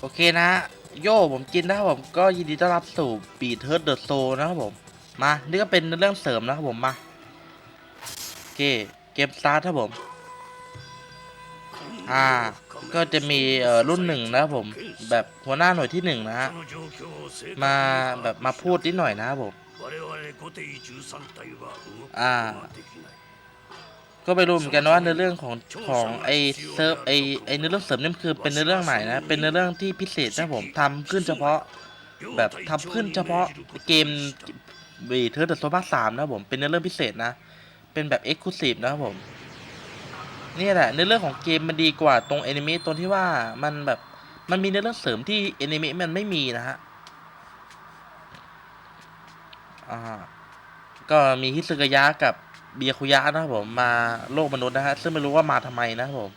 โอเคนะ โย่ผมกินนะครับผมก็ยินดีต้อนรับสู่ปีเทิร์ดเดอะโซนะครับผม มา นี่ก็เป็นเรื่องเสริมนะครับผมมาโอเคเกมสตาร์ทครับผม อ่า ก็จะมีเอ่อรุ่นหนึ่งนะครับผม แบบหัวหน้าหน่วยที่หนึ่งนะฮะมาแบบมาพูดนิดหน่อยนะครับผมอ่า ก็ไปรู้เหมือนกันว่าเนื้อเรื่องของของไอเซิร์ฟไอไอเนื้อเรื่องเสริมนี่คือเป็นเนื้อเรื่องใหม่นะ เป็นเนื้อเรื่องที่พิเศษนะผมทำขึ้นเฉพาะแบบทำขึ้นเฉพาะเกมบีเทอร์เดอะโซบาสามนะผมเป็นเนื้อเรื่องพิเศษนะ เป็นแบบเอ็กซ์คลูซีฟนะครับผมนี่แหละเนื้อเรื่องของเกมมันดีกว่าตรงแอนิเมะตรงที่ว่ามันแบบมันมีเนื้อเรื่องเสริมที่แอนิเมะมันไม่มีนะฮะอ่าก็มีฮิซึกยะกับ เบียคุยะนะครับผมมาโลกมนุษย์นะฮะซึ่งไม่รู้ว่ามาทำไมนะครับผม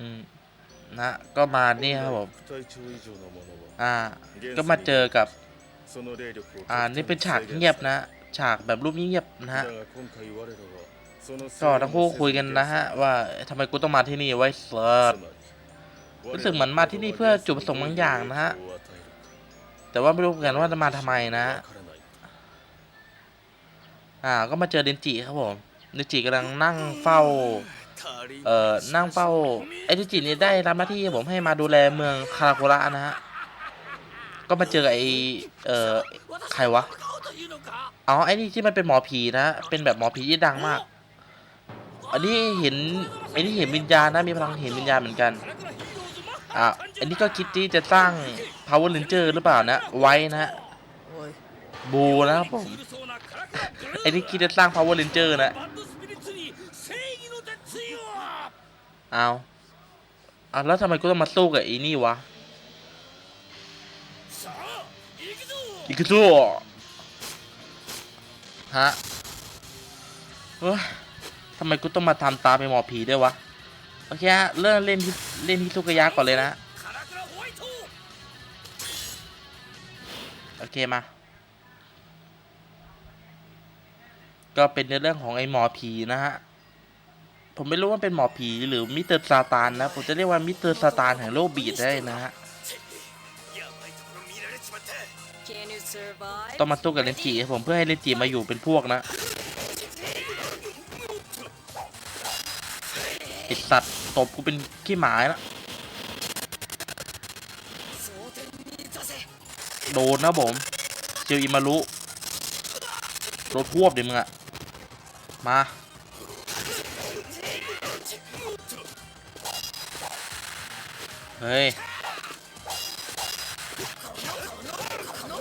อืมนะก็มานี่ครับผมอ่า ก็มาเจอกับ อ่า นี่เป็นฉากเงียบนะฉากแบบรูปเงียบนะฮะก็ทั้งคู่คุยกันนะฮะ ว่าทำไมกูต้องมาที่นี่ไว้เสิร์รู้สึกเหมือนมาที่นี่เพื่อจุดประสงค์บางอย่างนะฮะ แต่ว่าไม่รู้เหมือนกันว่าจะมาทำไมนะอ่าก็มาเจอเดนจิครับผมเดนจิกำลังนั่งเฝ้าเอ่อนั่งเฝ้าไอ้เดนจินี่ได้รับหน้าที่ผมให้มาดูแลเมืองคาราโคระนะฮะก็มาเจอไอ้เอ่อใครวะอ๋อไอ้นี่ที่มันเป็นหมอผีนะเป็นแบบหมอผีที่ดังมาก อันนี้เห็นไอ้นี่เห็นวิญญาณนะมีพลังเห็นวิญญาณเหมือนกัน อะอันนี้ก็คิดที่จะสร้าง Power Ranger หรือเปล่านะ ไว้นะบูนะครับผมอ้นี่คิดจะสร้าง Power Ranger นะเอาเอาแล้วทำไมกูต้องมาสู้กับอ้นี่วะอีกสู้ฮะเฮ้ยทำไมกูต้องมาทำตาไปนหมอผีด้วยวะ โอเคฮะเริ่มเล่นที่เล่นที่สุกยะก่อนเลยนะ โอเคมา ก็เป็นในเรื่องของไอ้หมอผีนะฮะ ผมไม่รู้ว่าเป็นหมอผีหรือมิสเตอร์ซาตานนะ ผมจะเรียกว่ามิสเตอร์ซาตานแห่งโลกบีดได้นะฮะ ต้องมาสู้กับเลนจิผมเพื่อให้เลนจิมาอยู่เป็นพวกนะไอสัตว์ ตบกูเป็นขี้หมาละโดนนะผมเจียวอิมารุโดนควบเดี๋ยวมึงอะมาเฮ้ย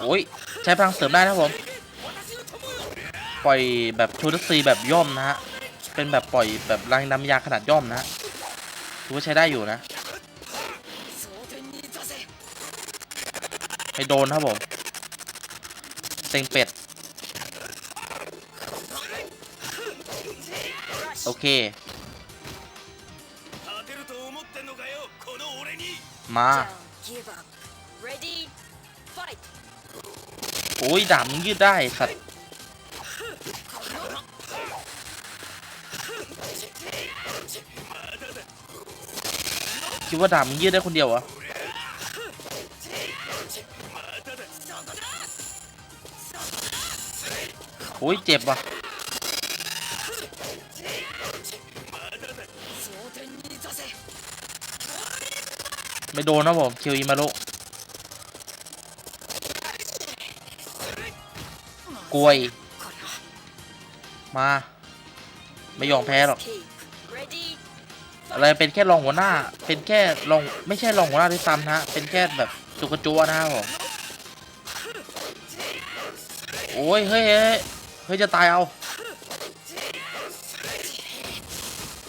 โอ้ยใช้พลังเสริมได้นะผม ปล่อยแบบชูทัซีแบบย่อมนะฮะ เป็นแบบปล่อยแบบแรงดำยาขนาดย่อมนะ ถือว่าใช้ได้อยู่นะ ให้โดนครับผมเต็งเป็ด โอเค มาโอ้ยดาบมึงยืดได้สัตว์ คิดว่าดาบมันยืดได้คนเดียวเหรอโอ้ยเจ็บว่ะไม่โดนนะผมคิวอิมารุกลวย มา ไม่ยอมแพ้หรอก อะไรเป็นแค่รองหัวหน้า เป็นแค่รองไม่ใช่รองหัวหน้าด้วยซ้ำนะเป็นแค่แบบจุกจัวนะครับผมโอ้ยเฮ้ยเฮ้ยเฮ้ยจะตายเอา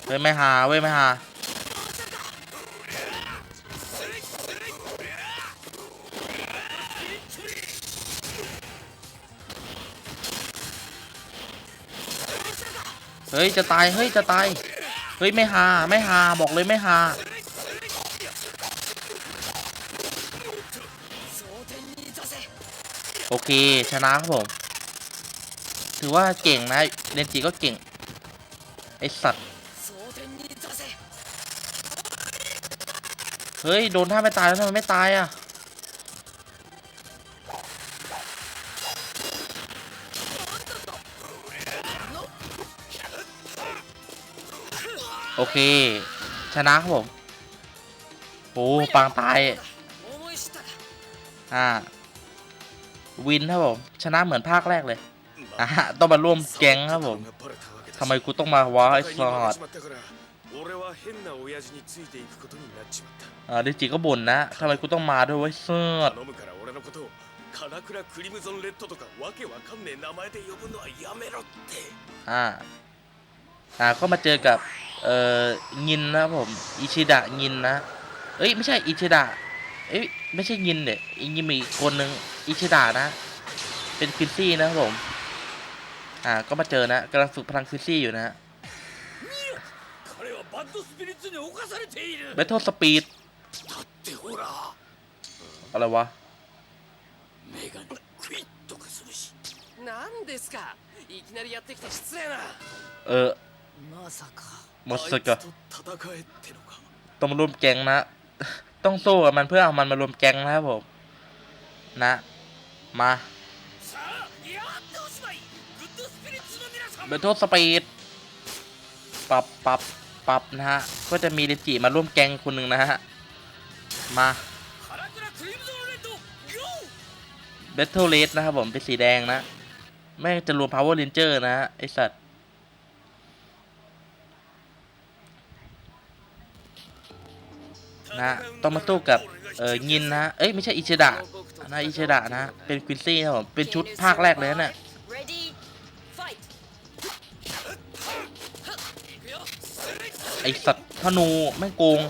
เฮ้ยไม่หาเว้ยไม่หาเฮ้ยจะตายเฮ้ยจะตาย ฮ้ยไม่ฮาไม่ฮาบอกเลยไม่ฮาโอเคชนะครับผม ถือว่าเก่งนะเดนจิก็เก่ง ไอสัตว์ เฮ้ย โดนท่าไม่ตายแล้วทำไมไม่ตายอะ โอเค ชนะครับผมโอ้ปังตายอ่าวินครับผม ชนะเหมือนภาคแรกเลยอะต้องมาร่วมแก๊งครับผมทำไมกูต้องมาวะไอ้สอดเออดิจิก็บ่นนะทำไมกูต้องมาด้วยไวะเสิร์ดอ่าอ่าก็มาเจอกับ เอ่องินนะครับผม อิชิดะงินนะ เอ้ย ไม่ใช่ อิชิดะ เอ้ย ไม่ใช่งินเด็อีกยังมีอีกคนนึง อิชิดะนะ เป็นฟิซซี่นะครับผม อ่า ก็มาเจอนะกำลังฝึกพลังฟิซซี่อยู่นะ 彼はバッドスピリッツに侵されている เบท l สปีด だってほら อะไรวะ メガネクイッとかするし何ですかいきなりやってきて失礼な เออ まさか หมดศึกอะต้องรวมแก๊งนะ ต้องสู้กับมันเพื่อเอามันมารวมแก๊งนะครับผม นะ มาเบทโทสปีดปรับปรับปรับนะฮะ ก็จะมีเดจิมาร่วมแก๊งคนหนึ่งนะฮะ มาเบทเทิลเลสนะครับผม เป็นสีแดงนะ แม่งจะรวมพาวเวอร์เรนเจอร์นะฮะ ไอสัตว์ นะต้องมาสู้กับเออยินนะเอ้ยไม่ใช่อิชิดะนะอิชิดะนะเป็นควินซี่นะผมเป็นชุดภาคแรกเลยนะเนี่ยไอสัตว์ธนูไม่โกง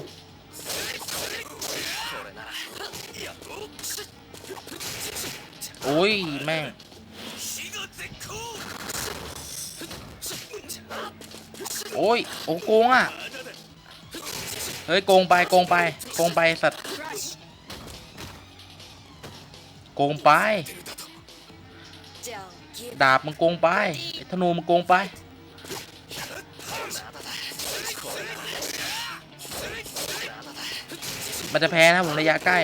โอ้ย แม่ง โอ้ย โอ้โกงอะ เฮ้ยโกงไปโกงไปโกงไปสัตว์โกงไป ดาบมันโกงไปธนูมันโกงไป มันจะแพ้นะผมระยะใกล้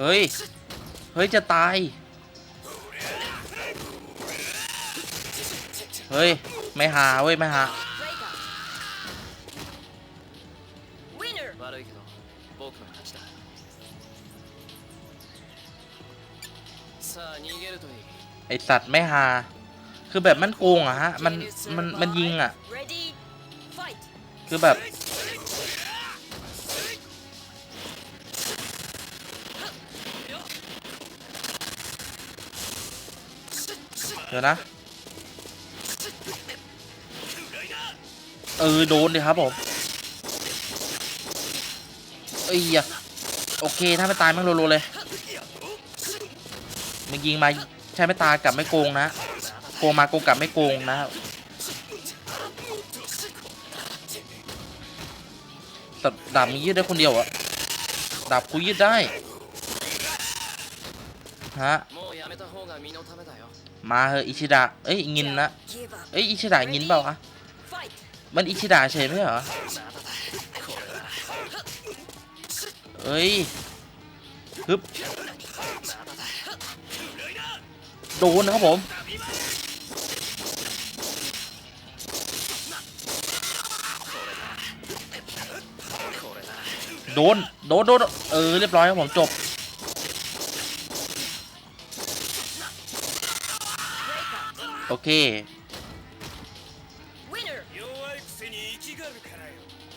เฮ้ย เฮ้ย จะตาย เฮ้ย ไม่หาเว้ย ไม่หา ไอสัตว์ไม่หา คือแบบมันโกงอะฮะ มัน มัน มันยิงอะ คือแบบ เดี๋ยวนะ เออ โดนดิครับผมเอ้ยโอเค ถ้าไม่ตายม่งโลๆเลยมึงยิงมาใช่ไม่ตายกลับไม่โกงนะ โกงมาโกงกลับไม่โกงนะแต่ดาบมียืดได้คนเดียวอะดาบกูยืดได้ฮะ มาเหออิชิดะเอ้ยยินนะเอ้ยอิชิดะยินเปล่าอะมันอิชิดะใช่ไหมเหรอเอ้ยฮึบโดนนะครับผมโดนโดนโดนเออเรียบร้อยครับผมจบ โอเค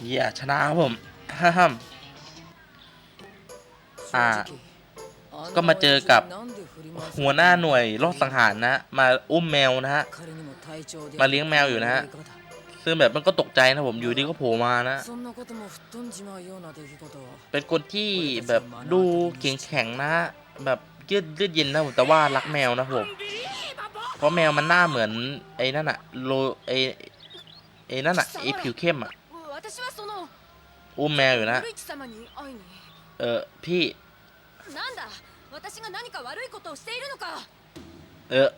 เยี่ยชนะผมฮ่าฮ่อ่า ก็มาเจอกับหัวหน้าหน่วยรอดสังหารนะ มาอุ้มแมวนะฮะ มาเลี้ยงแมวอยู่นะฮะ ซึ่งแบบมันก็ตกใจนะผมอยู่ดีก็โผล่มานะ เป็นคนที่แบบดูแข็งแข็งนะ แบบเยืดเยืดเย็นนะผมแต่ว่ารักแมวนะผม เพราะแมวมันหน้าเหมือนไอ้นั่นอะโลไอไอ้นั่นอะไอผิวเข้มอะอุ้มแมวอยู่นะเออพี่เออ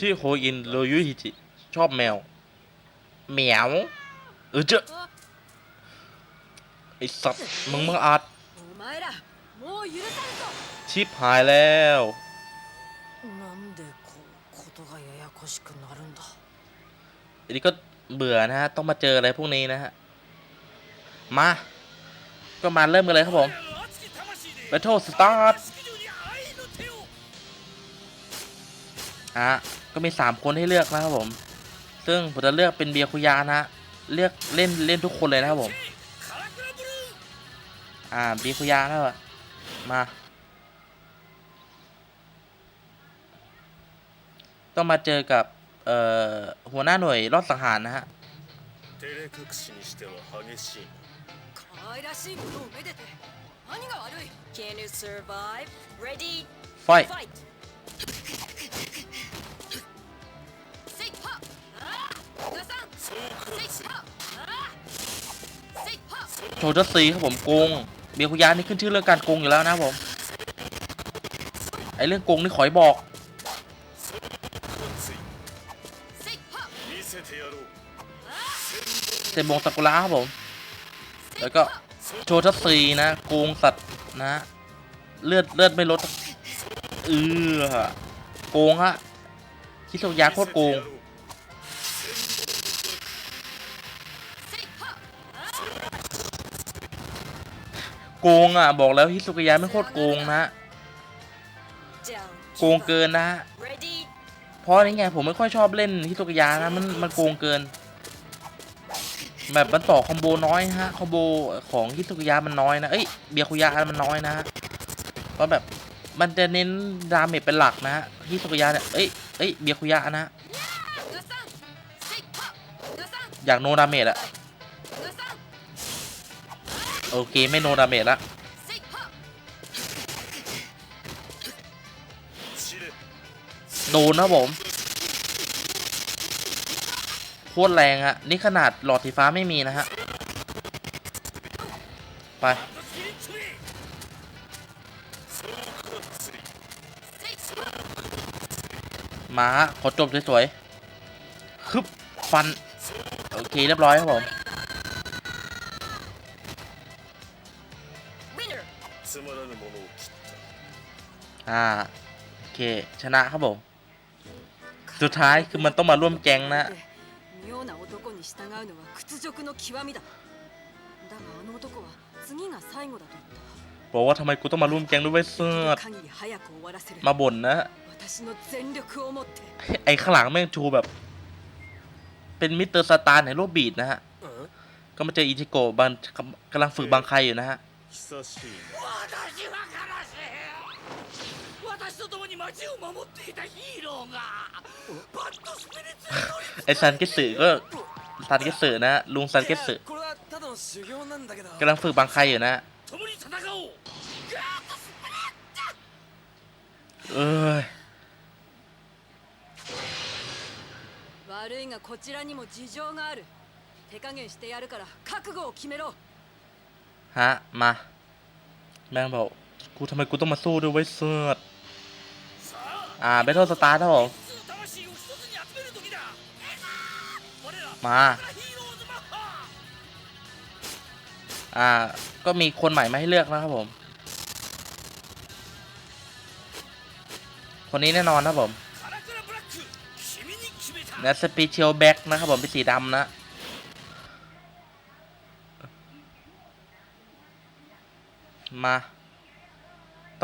ชื่อโฮอินโรยุฮิจิชอบแมวเหมียวเออเจ้าไอสัตว์มึงมึงอาจ ชิปหายแล้วอันนี้ก็เบื่อนะฮะ ต้องมาเจออะไรพวกนี้นะฮะ มา ก็มาเริ่มกันเลยครับผมไปโทษสตาร์ทอะก็มี 3 คนให้เลือกนะครับผม ซึ่งผมจะเลือกเป็นเบียคุยานะเลือกเล่นเล่นทุกคนเลยนะครับผม อ่าเบียคุยานะครับ มา ต้องมาเจอกับหัวหน้าหน่วยรอดสังหารนะฮะไฟโชว์จัสซีครับผมกุ้ง เบียร์คุยานี่ขึ้นชื่อเรื่องการโกงอยู่แล้วนะผม ไอเรื่องโกงนี่ขอยบอก เต็มวงสากุระครับผม แล้วก็โชว์ทับซีนะ โกงสัตว์นะ เลือดเลือดไม่ลด เออโกงฮะ คิโซยาโคตรโกง โกงอะ บอกแล้วฮิสุกยะไม่โคตรโกงนะโกงเกินนะ เพราะนี่ไงผมไม่ค่อยชอบเล่นฮิสุกยะนะมันมันโกงเกิน แบบมันต่อคอมโบน้อยฮะคอมโบของฮิสุกยะมันน้อยนะเอ้ยเบียคุยะมันน้อยนะเพราะแบบมันจะเน้นดาเมจเป็นหลักนะฮะฮิสุกยะเนี่ยเอ้ยเอ้ยเบียคุยะนะอยากโนดาเมจอะ โอเค ไม่โนดาเมจละโดนนะผมโคตรแรงอะนี่ขนาดหลอดสีฟ้าไม่มีนะฮะ ไป ม้าขอจบสวยๆ คึบ ฟัน โอเค เรียบร้อยครับผม อ่า โอเค ชนะครับผม สุดท้ายคือมันต้องมาร่วมแก๊งนะ 妙な男に従うのは屈辱の極みだだがあの男は次が最後だと言っ บอกว่าทำไมกูต้องมาร่วมแก๊งด้วยเวยเสื้อ た限り早く終わらせる มาบ่นนะ 私の全力を持って ไอ้ข้างหลังแม่งชูแบบ เป็นมิสเตอร์สตาร์ในโลกบีดนะฮะ ก็มาเจออิจิโกะบันกำลังฝึกบางใครอยู่นะฮะ 久しいな 私は悲しい私と共に町を守っていたヒーローがバッドスピリッツに乗り ไอ้ซันเกสึก็ซันเกสึนะ ลุงซันเกสึ これはただの修行なんだけど กำลังฝึกบางใครอยู่นะ 共に戦おうガーッとスピリッツ เอ้ย 悪いがこちらにも事情がある手加減してやるから覚悟を決めろ ฮะ มา แม่งบอกกูทำไมกูต้องมาสู้ด้วยเวยเสื้อ さあ อ่าเบทเทิลสตาร์ครับผม มา อ่า ก็มีคนใหม่มาให้เลือกนะครับผม คนนี้แน่นอนนะผมและสปีเชียลแบ็กนะครับผมเป็นสีดำนะมา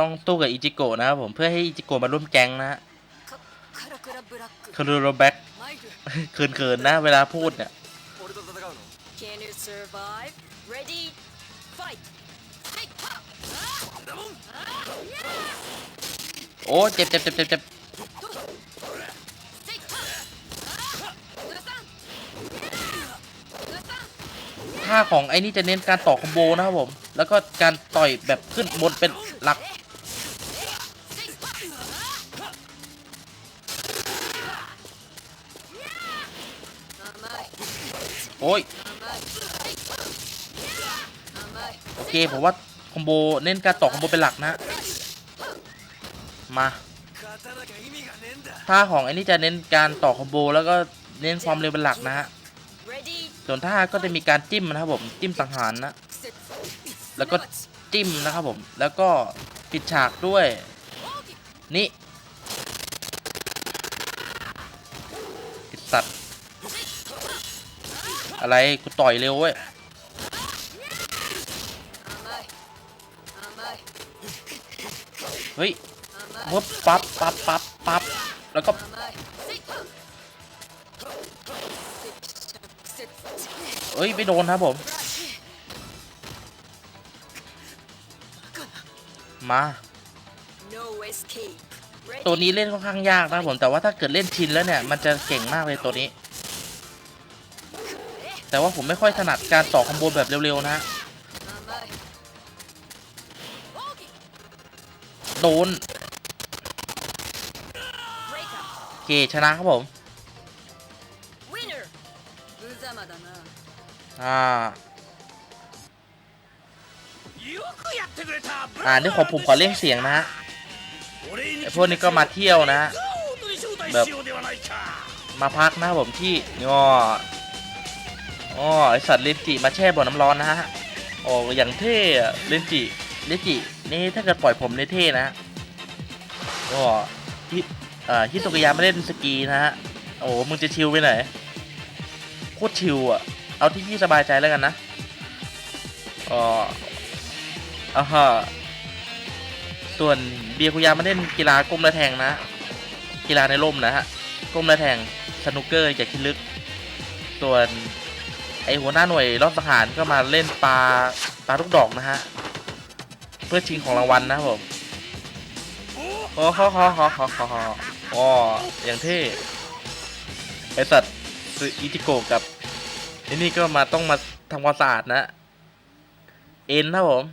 ต้องตู้กับอิจิโกะนะครับผมเพื่อให้อิจิโกะมาร่วมแก๊งนะคารุโรแบ็กเขินๆนะเวลาพูดเนี่ยโอ้เจ็บเจ็บเจ็บเจ็บท่าของไอ้นี่จะเน้นการต่อคอมโบนะครับผม แล้วก็การต่อยแบบขึ้นบนเป็นหลัก โอ้ยโอเคผมว่าคอมโบเน้นการต่อคอมโบเป็นหลักนะมาท่าของไอ้นี่จะเน้นการต่อคอมโบแล้วก็เน้นความเร็วเป็นหลักนะฮะส่วนท่าก็จะมีการจิ้มนะครับผมจิ้มสังหารนะ แล้วก็จิ้มนะครับผมแล้วก็ปิดฉากด้วย นี่ อะไรกูต่อยเร็วเว้ยเฮ้ยวบปั๊บปั๊บปั๊บปั๊บแล้วก็เฮ้ยไม่โดนครับผม มา ตัวนี้เล่นค่อนข้างยากนะผมแต่ว่าถ้าเกิดเล่นชินแล้วเนี่ย มันจะเก่งมากเลยตัวนี้ แต่ว่าผมไม่ค่อยถนัดการต่อคอมโบแบบเร็ว ๆ นะฮะ โดน เกชนะครับผม อ่าอ่านี่ขอผมขอเล่ยเสียงนะฮะไอพวกนี้ก็มาเที่ยวนะ แบบ มาพักนะผมที่งอ อ๋อไอสัตว์เลนจิมาแช่บ่อน้ำร้อนนะฮะโอ้อย่างเท่เลนจิเลนจินี่ถ้าเกิดปล่อยผมในเท่นะฮะก็ฮิเอ่อฮิโตกยะไม่เล่นสกีนะฮะโอ้มึงจะชิลไปไหนโคตรชิลอะ เอาที่พี่สบายใจแล้วกันนะอ๋ออ่าฮะส่วนเบียร์คุยามาเล่นกีฬาก้มและแทงนะ กีฬาในร่มนะฮะก้มและแทงสนุกเกอร์จากคิดลึก ส่วน อหัวหน้าหน่วยรอบสังหารก็มาเล่นปลาปลาลูกดอกนะฮะ เพื่อชิงของรางวัลนะครับผมโอ้ขอขอขอขอขอขออ๋ออย่างเท่ไอสัตว์อิจิโกกับไอ้นี่ก็มาต้องมาทำความสะอาดนะ เอ็นนะผม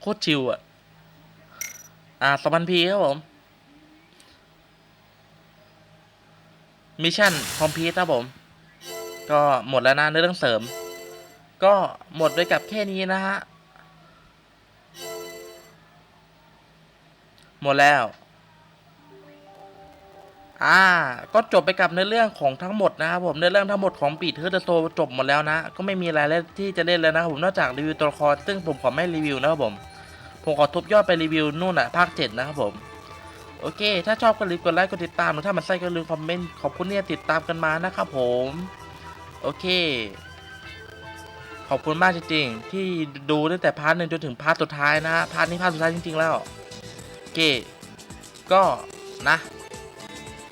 โคตรชิวอะ อ่าสองพันพีครับผม มิชชั่นคอมพีทครับผม ก็หมดแล้วนะในเรื่องเสริม ก็หมดไปกับแค่นี้นะฮะ หมดแล้ว อ่า ก็จบไปกับในเรื่องของทั้งหมดนะครับผมในเรื่องทั้งหมดของปีเทอร์เดโตจบหมดแล้วนะ ก็ไม่มีอะไรแล้วที่จะเล่นแล้วนะครับผมนอกจากรีวิวตัวละครซึ่งผมขอไม่รีวิวนะครับผม ผมขอทุบยอดไปรีวิวนู่นอะภาคเจ็ดนะครับผม โอเค ถ้าชอบก็ลืมกดไลค์กดติดตามหรือถ้ามันไส้ก็ลืมคอมเมนต์ขอบคุณเนี่ยติดตามกันมานะครับผม โอเค ขอบคุณมากจริงๆ ที่ดูตั้งแต่พาร์ทหนึ่งจนถึงพาร์ทสุดท้ายนะพาร์ทนี้พาร์ทสุดท้ายจริง ๆ แล้วโอเค ก็นะ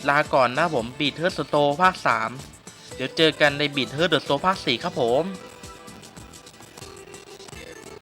ลาก่อนนะผมบีทเทิร์ดสโตภาค 3 เดี๋ยวเจอกันในบีทเทิร์ดสโตภาค 4 ครับผม